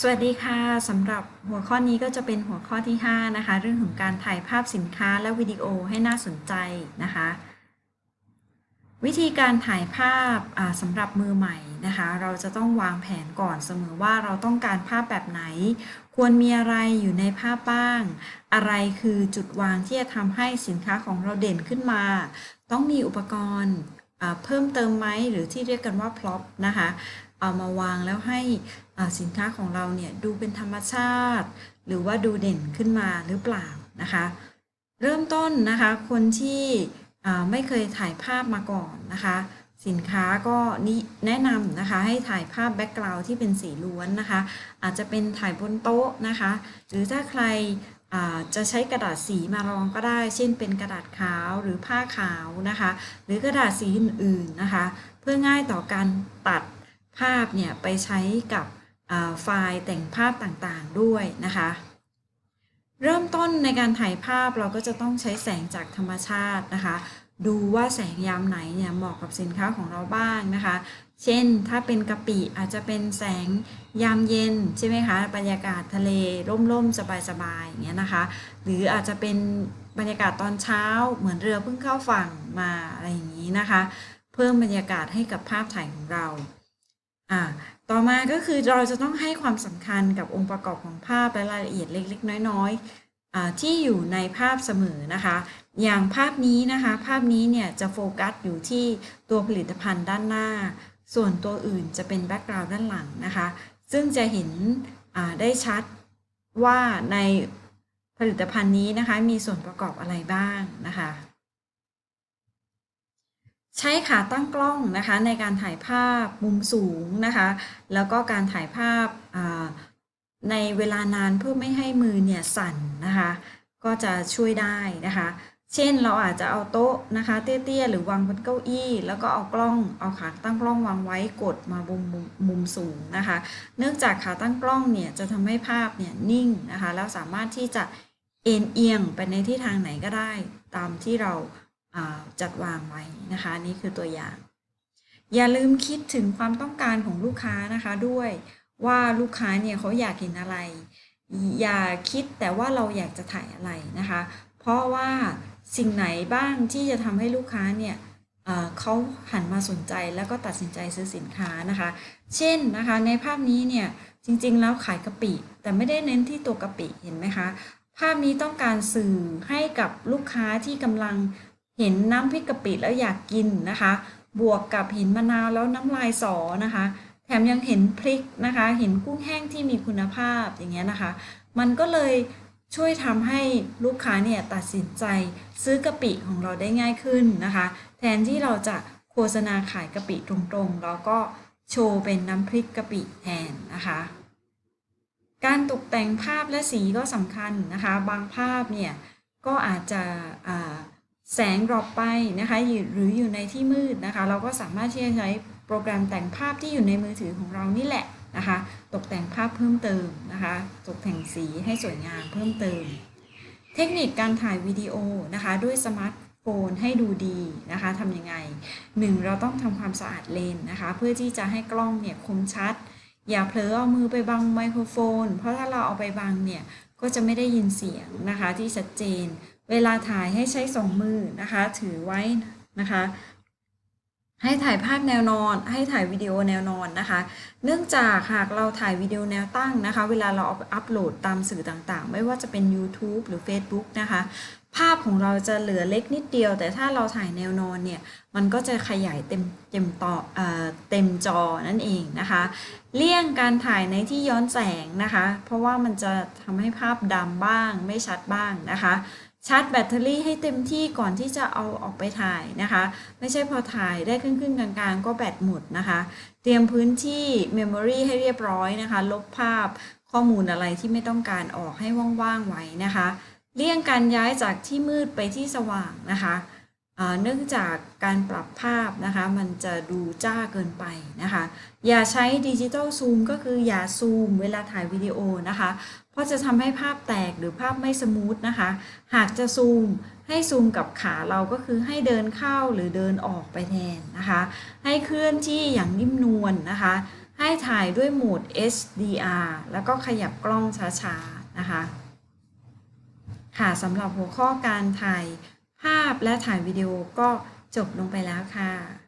สวัสดีค่ะสำหรับหัวข้อนี้ก็จะเป็นหัวข้อที่ 5 นะคะ เรื่องของการถ่ายภาพสินค้าและวิดีโอให้น่าสนใจนะคะ วิธีการถ่ายภาพสำหรับมือใหม่นะคะ เราจะต้องวางแผนก่อนเสมอว่าเราต้องการภาพแบบไหน ควรมีอะไรอยู่ในภาพบ้าง อะไรคือจุดวางที่จะทำให้สินค้าของเราเด่นขึ้นมา ต้องมีอุปกรณ์เพิ่มเติมไหมหรือที่เรียกกันว่าพร็อพนะคะ เอามาวางแล้วให้สินค้าของเราเนี่ยดูเป็นธรรมชาติ หรือว่าดูเด่นขึ้นมาหรือเปล่านะคะ เริ่มต้นนะคะคนที่ไม่เคยถ่ายภาพมาก่อนนะคะ สินค้าก็นิแนะนำนะคะให้ถ่ายภาพแบ็กกราวด์ที่เป็นสีล้วนนะคะ อาจจะเป็นถ่ายบนโต๊ะนะคะ หรือถ้าใครจะใช้กระดาษสีมารองก็ได้ เช่นเป็นกระดาษขาวหรือผ้าขาวนะคะ หรือกระดาษสีอื่นๆนะคะ เพื่อง่ายต่อการตัด ภาพเนี่ยไปใช้กับไฟล์แต่งภาพต่างๆด้วยนะคะ เริ่มต้นในการถ่ายภาพเราก็จะต้องใช้แสงจากธรรมชาตินะคะ ดูว่าแสงยามไหนเนี่ยเหมาะกับสินค้าของเราบ้างนะคะ เช่นถ้าเป็นกะปิอาจจะเป็นแสงยามเย็นใช่ไหมคะบรรยากาศทะเลร่มๆสบายๆอย่างเงี้ยนะคะ หรืออาจจะเป็นบรรยากาศตอนเช้าเหมือนเรือเพิ่งเข้าฝั่งมาอะไรอย่างนี้นะคะ เพิ่มบรรยากาศให้กับภาพถ่ายของเรา อ่าต่อมาก็คือเราจะต้องให้ความสำคัญกับองค์ประกอบของภาพและรายละเอียดเล็ก ๆ น้อยๆอ่าที่อยู่ในภาพเสมอนะคะ อย่างภาพนี้นะคะ ภาพนี้เนี่ยจะโฟกัสอยู่ที่ตัวผลิตภัณฑ์ด้านหน้า ส่วนตัวอื่นจะเป็นแบ็กกราวด์ด้านหลังนะคะ ซึ่งจะเห็นได้ชัดว่าในผลิตภัณฑ์นี้นะคะ มีส่วนประกอบอะไรบ้างนะคะ ใช้ขาตั้งกล้องนะคะในการถ่ายภาพมุมสูงนะคะ แล้วก็การถ่ายภาพในเวลานานเพื่อไม่ให้มือเนี่ยสั่นนะคะ ก็จะช่วยได้นะคะ เช่นเราอาจจะเอาโต๊ะนะคะเตี้ยๆหรือวางบนเก้าอี้ แล้วก็เอากล้องเอาขาตั้งกล้องวางไว้กดมามุมมุมสูงนะคะ เนื่องจากขาตั้งกล้องเนี่ยจะทำให้ภาพเนี่ยนิ่งนะคะแล้วสามารถที่จะเอ็นเอียงไปในที่ทางไหนก็ได้ตามที่เรา จัดวางไว้นะคะนี่คือตัวอย่าง อย่าลืมคิดถึงความต้องการของลูกค้านะคะด้วยว่าลูกค้าเนี่ยเขาอยากเห็นอะไร อย่าคิดแต่ว่าเราอยากจะถ่ายอะไรนะคะ เพราะว่าสิ่งไหนบ้างที่จะทำให้ลูกค้าเนี่ยเขาหันมาสนใจแล้วก็ตัดสินใจซื้อสินค้านะคะ เช่นนะคะในภาพนี้เนี่ยจริงๆ แล้วขายกะปิ แต่ไม่ได้เน้นที่ตัวกะปิเห็นไหมคะ ภาพนี้ต้องการสื่อให้กับลูกค้าที่กำลัง เห็นน้ำพริกกะปิแล้วอยากกินนะคะ บวกกับเห็นมะนาวแล้วน้ำลายสอนะคะ แถมยังเห็นพริกนะคะ เห็นกุ้งแห้งที่มีคุณภาพอย่างเงี้ยนะคะ มันก็เลยช่วยทำให้ลูกค้าเนี่ยตัดสินใจซื้อกะปิของเราได้ง่ายขึ้นนะคะ แทนที่เราจะโฆษณาขายกะปิตรงๆเราก็โชว์เป็นน้ำพริกกะปิแทนนะคะ การตกแต่งภาพและสีก็สำคัญนะคะ บางภาพเนี่ยก็อาจจะอ่า แสงดรอปไปนะคะหรืออยู่ในที่มืดนะคะ เราก็สามารถที่จะใช้โปรแกรมแต่งภาพที่อยู่ในมือถือของเรานี่แหละนะคะ ตกแต่งภาพเพิ่มเติมนะคะ ตกแต่งสีให้สวยงามเพิ่มเติม เทคนิคการถ่ายวิดีโอนะคะ ด้วยสมาร์ทโฟนให้ดูดีนะคะทำยังไง 1. เราต้องทำความสะอาดเลนนะคะ เพื่อที่จะให้กล้องเนี่ยคมชัด อย่าเผลอเอามือไปบังไมโครโฟน เพราะถ้าเราเอาไปบังเนี่ย ก็จะไม่ได้ยินเสียงนะคะที่ชัดเจน เวลาถ่ายให้ใช้สองมือนะคะ ถือไว้นะคะ ให้ถ่ายภาพแนวนอน ให้ถ่ายวิดีโอแนวนอนนะคะ เนื่องจากหากเราถ่ายวิดีโอแนวตั้งนะคะ เวลาเราเอาอัปโหลดตามสื่อต่างๆ ไม่ว่าจะเป็น YouTube หรือ Facebook นะคะ ภาพของเราจะเหลือเล็กนิดเดียว แต่ถ้าเราถ่ายแนวนอนเนี่ย มันก็จะขยายเต็มเต็มต่อเอ่อเต็มจอนั่นเองนะคะ เลี่ยงการถ่ายในที่ย้อนแสงนะคะ เพราะว่ามันจะทำให้ภาพดำบ้าง ไม่ชัดบ้างนะคะ ชาร์จแบตเตอรี่ให้เต็มที่ก่อนที่จะเอาออกไปถ่ายนะคะ ไม่ใช่พอถ่ายได้ครึ่งๆกลางๆ ก็แบตหมดนะคะ เตรียมพื้นที่เมมโมรีให้เรียบร้อยนะคะ ลบภาพข้อมูลอะไรที่ไม่ต้องการออกให้ว่างๆไว้นะคะ เลี่ยงการย้ายจากที่มืดไปที่สว่างนะคะ เนื่องจากการปรับภาพนะคะมันจะดูจ้าเกินไปนะคะ อย่าใช้ดิจิตอลซูมก็คืออย่าซูมเวลาถ่ายวิดีโอนะคะ เพราะจะทำให้ภาพแตกหรือภาพไม่สมูทนะคะ หากจะซูมให้ซูมกับขาเราก็คือให้เดินเข้าหรือเดินออกไปแทนนะคะ ให้เคลื่อนที่อย่างนิ่มนวลนนะคะ ให้ถ่ายด้วยโหมด HDR แล้วก็ขยับกล้องช้าๆนะคะ ค่ะสำหรับหัวข้อการถ่ายาพและถ่ายวิดีโอก็จบลงไปแล้วค่ะ